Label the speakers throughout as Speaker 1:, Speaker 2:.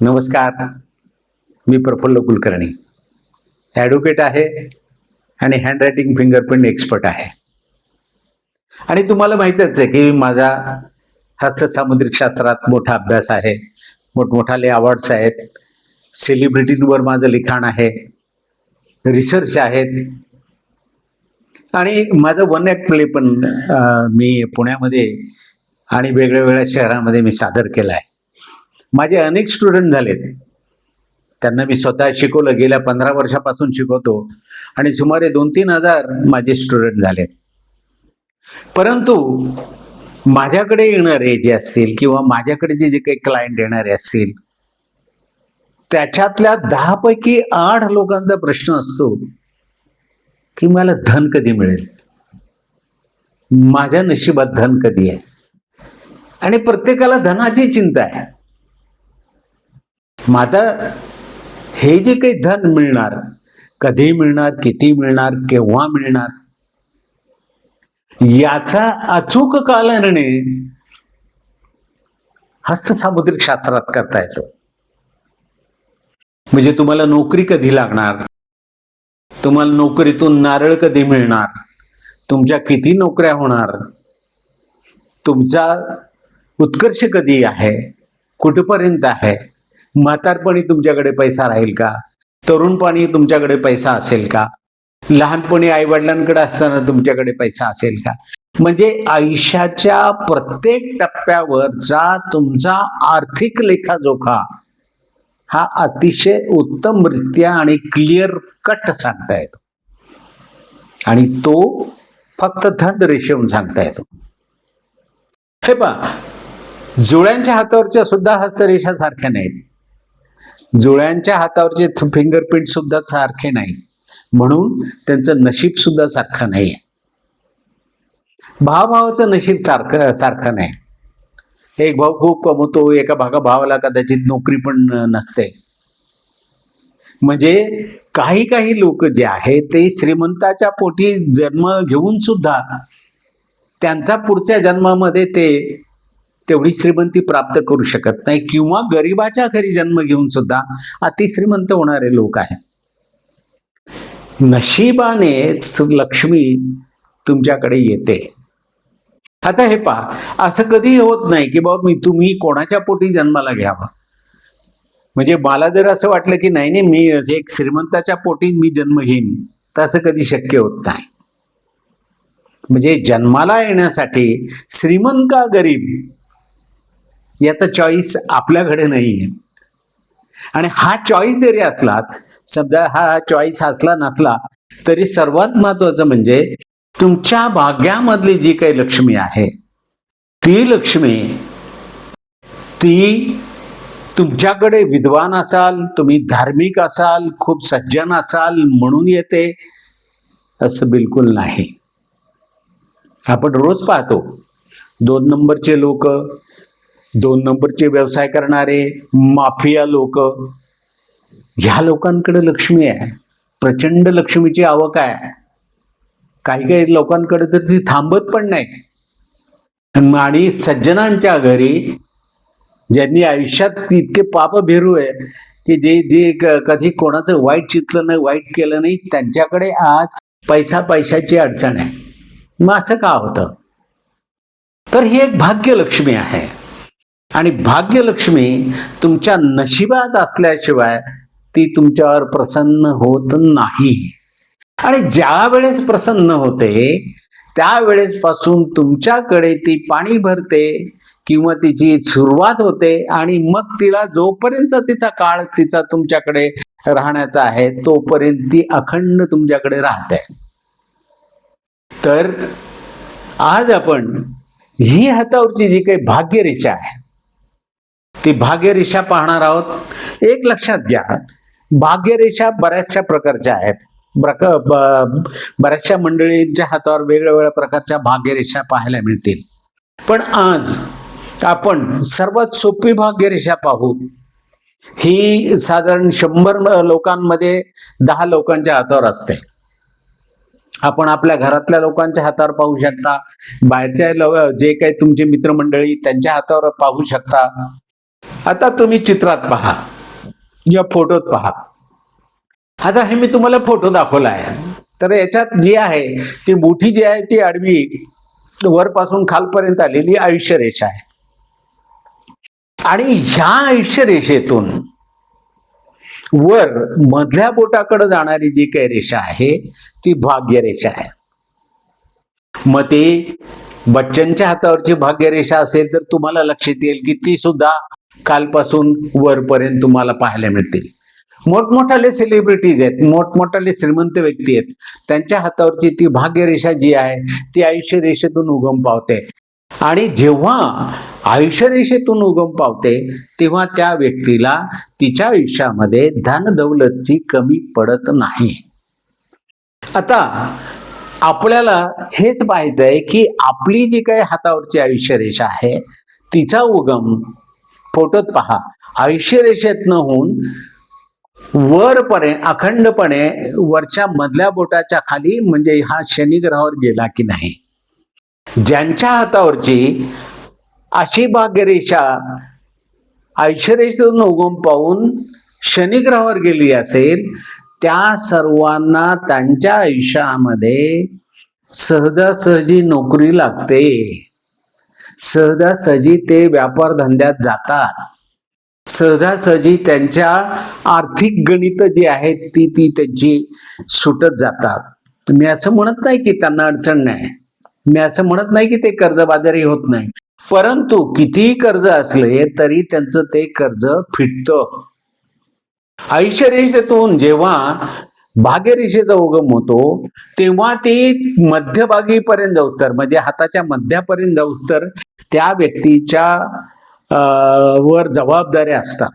Speaker 1: नमस्कार. मी प्रफुल्ल कुलकर्णी. ॲडव्होकेट आहे आणि हँडरायटिंग फिंगरप्रिंट एक्सपर्ट आहे. आणि तुम्हाला माहीतच आहे की माझा हस्तसामुद्रिक शास्त्रात मोठा अभ्यास आहे. मोठमोठाले अवॉर्ड्स आहेत. सेलिब्रिटींवर माझं लिखाण आहे. रिसर्च आहेत. आणि माझं वन ॲक्ट प्ले पण मी पुण्यामध्ये आणि वेगळ्या वेगळ्या शहरामध्ये मी सादर केला आहे. माझे अनेक स्टुडंट झालेत. त्यांना मी स्वतः शिकवलं. गेल्या पंधरा वर्षापासून शिकवतो. आणि सुमारे दोन तीन हजार माझे स्टुडंट झालेत. परंतु माझ्याकडे येणारे जे असतील किंवा माझ्याकडे जे जे काही क्लायंट येणारे असतील त्याच्यातल्या दहा पैकी आठ लोकांचा प्रश्न असतो की मला धन कधी मिळेल? माझ्या नशिबात धन कधी आहे? आणि प्रत्येकाला धनाची चिंता आहे. माझा हे जे काही धन मिळणार कधी मिळणार किती मिळणार केव्हा मिळणार याचा अचूक कालनिर्णय हस्तसामुद्रिक शास्त्रात करता येतो. म्हणजे तुम्हाला नोकरी कधी लागणार? तुम्हाला नोकरीतून नारळ कधी मिळणार? तुमच्या किती नोकऱ्या होणार? तुमचा उत्कर्ष कधी आहे? कुठपर्यंत आहे? म्हातारपणी तुमच्याकडे पैसा राहील का? तरुणपणी तुमच्याकडे पैसा असेल का? लहानपणी आई वडिलांकडे असताना तुमच्याकडे पैसा असेल का? म्हणजे आयुष्याच्या प्रत्येक टप्प्यावरचा तुमचा आर्थिक लेखाजोखा हा अतिशय उत्तमरित्या आणि क्लिअर कट सांगता येतो. आणि तो फक्त धंद रेषेवून सांगता येतो. हे पहा जुळ्यांच्या हातावरच्या सुद्धा हस्तरेषा सारख्या नाहीत. जुळ्यांच्या हातावरचे फिंगरप्रिंट सुद्धा सारखे नाही. म्हणून त्यांचं नशीब सुद्धा सारखं नाही भावाभावाचं नशीब सारखं सारखं नाही. एक भाऊ खूप कमवतो एका भागा भावाला कदाचित नोकरी पण नसते. म्हणजे काही काही लोक जे आहेत ते श्रीमंताच्या पोटी जन्म घेऊन सुद्धा त्यांचा पुढच्या जन्मामध्ये ते तेवढी श्रीमंती प्राप्त करू शकत नाही. किंवा गरिबाच्या घरी जन्म घेऊन सुद्धा अतिश्रीमंत होणारे लोक आहेत. नशिबानेच लक्ष्मी तुमच्याकडे येते. आता हे पहा असं कधी होत नाही की बाबा मी तुम्ही कोणाच्या पोटी जन्माला घ्यावा? म्हणजे मला जर असं वाटलं की नाही नाही मी एक श्रीमंताच्या पोटी मी जन्म घेईन तर असं कधी शक्य होत नाही. म्हणजे जन्माला येण्यासाठी श्रीमंत का गरीब याचा चॉईस आपल्याकडे नाही आहे आणि हा चॉईस जरी असला समजा हा चॉईस असला नसला तरी सर्वात महत्वाचं म्हणजे तुमच्या भाग्यामधली जी काही लक्ष्मी आहे ती लक्ष्मी ती तुमच्याकडे विद्वान असाल तुम्ही धार्मिक असाल खूप सज्जन असाल म्हणून येते असं बिलकुल नाही. आपण रोज पाहतो दोन नंबरचे लोक दोन नंबरचे व्यवसाय करणारे माफिया लोक. ह्या लोकांकडे लक्ष्मी आहे. प्रचंड लक्ष्मीची आवक आहे. काही काही लोकांकडे तर ती थांबत पण नाही. आणि सज्जनांच्या घरी ज्यांनी आयुष्यात इतके पाप भेरू आहे की जे जे कधी कोणाचं वाईट चितलं नाही वाईट केलं नाही त्यांच्याकडे आज पैसा पैशाची अडचण आहे. मग असं का होतं? तर ही एक भाग्यलक्ष्मी आहे. आणि भाग्यलक्ष्मी तुमच्या नशिबात असल्याशिवाय ती तुमच्यावर प्रसन्न होत नाही. आणि ज्या वेळेस प्रसन्न होते त्यावेळेस पासून तुमच्याकडे ती पाणी भरते किंवा तिची सुरुवात होते आणि मग तिला जोपर्यंत तिचा काळ तिचा तुमच्याकडे राहण्याचा आहे तोपर्यंत ती अखंड तुमच्याकडे राहते. तर आज आपण ही हातावरची जी काही भाग्यरेषा आहे ती भाग्यरेषा पाहणार आहोत. एक लक्षात घ्या भाग्यरेषा बऱ्याचशा प्रकारच्या आहेत. बऱ्याचशा मंडळींच्या हातावर वेगळ्या वेगळ्या प्रकारच्या भाग्यरेषा पाहायला मिळतील. पण आज आपण सर्वात सोपी भाग्यरेषा पाहू. ही साधारण शंभर लोकांमध्ये दहा लोकांच्या हातावर असते. आपण आपल्या घरातल्या लोकांच्या हातावर पाहू शकता. बाहेरच्या लो- जे काही तुमचे मित्रमंडळी त्यांच्या हातावर पाहू शकता. आता तुम्ही चित्रात पहा. या फोटोत पहा. आता हे मी तुम्हाला फोटो दाखवला आहे. तर याच्यात जी आहे ती मोठी जी आहे ती आडवी वरपासून खालपर्यंत आलेली आयुष्य रेषा आहे. आणि ह्या आयुष्य रेषेतून वर मधल्या बोटाकडे जाणारी जी काही रेषा आहे ती भाग्यरेषा आहे. मग ते बच्चनच्या हातावरची भाग्यरेषा असेल तर तुम्हाला लक्षात येईल की ती सुद्धा कालपासून वरपर्यंत तुम्हाला पाहायला मिळतील. मोठमोठाले सेलिब्रिटीज आहेत मोठमोठाले श्रीमंत व्यक्ती आहेत. त्यांच्या हातावरची ती भाग्यरेषा जी आहे ती आयुष्य रेषेतून उगम पावते. आणि जेव्हा आयुष्य रेषेतून उगम पावते तेव्हा त्या व्यक्तीला तिच्या आयुष्यामध्ये धन दौलतची कमी पडत नाही. आता आपल्याला हेच पाहायचं आहे की आपली जी काही हातावरची आयुष्य रेषा आहे तिचा उगम फोटोत पहा. आयुष्य रेषेतनं होऊन वरपणे अखंडपणे वरच्या मधल्या बोटाच्या खाली म्हणजे हा शनिग्रहावर गेला की नाही? ज्यांच्या हातावरची अशी भाग्यरेषा ऐश्वर्यातून उगम पाहून शनिग्रहावर गेली असेल त्या सर्वांना त्यांच्या आयुष्यामध्ये सहजासहजी नोकरी लागते. सहजासहजी ते व्यापार धंद्यात जातात. सहजासहजी त्यांच्या आर्थिक गणित जी आहेत ती ती त्यांची सुटत जातात. मी असं म्हणत नाही की त्यांना अडचण नाही. मी असं म्हणत नाही की ते कर्जबाजारी होत नाही. परंतु कितीही कर्ज असले तरी त्यांचं ते कर्ज फिटत. ऐश्वर्यरेषेतून जेव्हा भाग्यरेषेचा उगम होतो तेव्हा ते मध्यभागीपर्यंत जाऊस तर म्हणजे हाताच्या मध्यापर्यंत जाऊस तर त्या व्यक्तीच्या वर जबाबदाऱ्या असतात.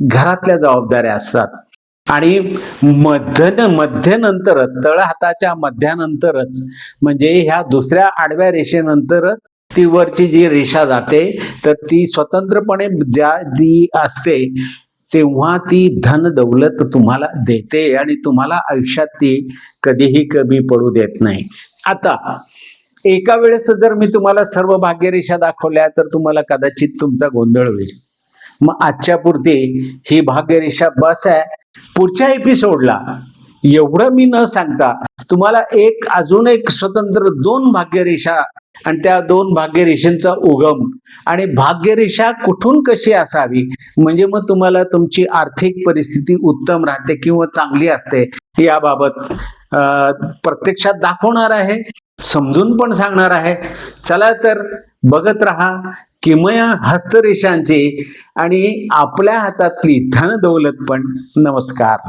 Speaker 1: घरातल्या जबाबदाऱ्या असतात. आणि मध्य मध्यनंतरच तळ हाताच्या मध्यानंतरच म्हणजे ह्या दुसऱ्या आडव्या रेषेनंतरच ती वरची जी रेषा जाते तर ती स्वतंत्रपणे ज्या जी असते तेव्हा ती धन दौलत तुम्हाला देते आणि तुम्हाला आयुष्यात ती कधीही कमी पडू देत नाही. आता एका वेळेस जर मी तुम्हाला सर्व भाग्यरेषा दाखवल्या तर तुम्हाला कदाचित तुमचा गोंधळ होईल. मग आजच्या पुरती ही भाग्यरेषा बस आहे. पुढच्या एपिसोडला एवढं मी न सांगता तुम्हाला एक अजून एक स्वतंत्र दोन भाग्यरेषा आणि त्या दोन भाग्यरेषांचा उगम आणि भाग्यरेषा कुठून कशी असावी म्हणजे मग तुम्हाला तुमची आर्थिक परिस्थिती उत्तम राहते किंवा चांगली असते याबाबत प्रत्यक्षात दाखवणार आहे समजून पण सांगणार आहे. चला तर बघत राहा किमया हस्तरेषांची आणि आपल्या हातातली धन दौलत पण. नमस्कार.